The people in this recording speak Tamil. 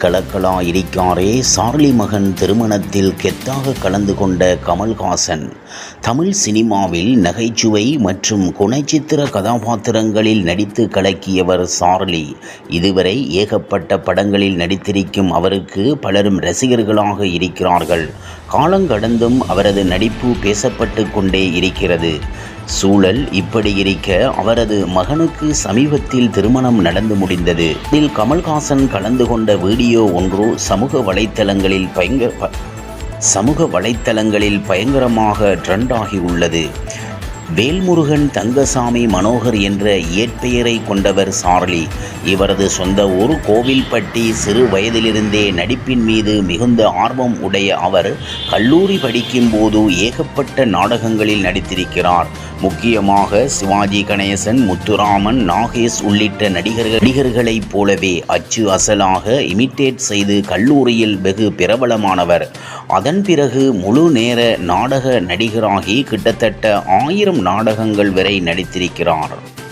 கலக்கலா இருக்காரே. சார்லி மகன் திருமணத்தில் கெத்தாக கலந்து கொண்ட கமல்ஹாசன். தமிழ் சினிமாவில் நகைச்சுவை மற்றும் குணச்சித்திர கதாபாத்திரங்களில் நடித்து கலக்கியவர் சார்லி. இதுவரை ஏகப்பட்ட படங்களில் நடித்திருக்கும் அவருக்கு பலரும் ரசிகர்களாக இருக்கிறார்கள். காலங்கடந்தும் அவரது நடிப்பு பேசப்பட்டு கொண்டே இருக்கிறது. சூழல் இப்படி இருக்க அவரது மகனுக்கு சமீபத்தில் திருமணம் நடந்து முடிந்தது. இதில் கமல்ஹாசன் கலந்து கொண்ட வீடியோ ஒன்று சமூக வலைத்தளங்களில் பயங்கர ப- சமூக வலைத்தளங்களில் பயங்கரமாக ட்ரெண்ட் ஆகியுள்ளது வேல்முருகன் தங்கசாமி மனோகர் என்ற இயற்பெயரை கொண்டவர் சார்லி. இவரது சொந்த ஊர் கோவில்பட்டி சிறு வயதிலிருந்தே நடிப்பின் மீது மிகுந்த ஆர்வம் உடைய அவர் கல்லூரி படிக்கும்போது ஏகப்பட்ட நாடகங்களில் நடித்திருக்கிறார். முக்கியமாக சிவாஜி கணேசன் முத்துராமன் நாகேஷ் உள்ளிட்ட நடிகர்கள் நடிகர்களைப் போலவே அச்சு அசலாக இமிட்டேட் செய்து கல்லூரியில் வெகு பிரபலமானவர். அதன் பிறகு முழு நேர நாடக நடிகராகி கிட்டத்தட்ட ஆயிரம் நாடகங்கள் வரை நடித்திருக்கிறார்.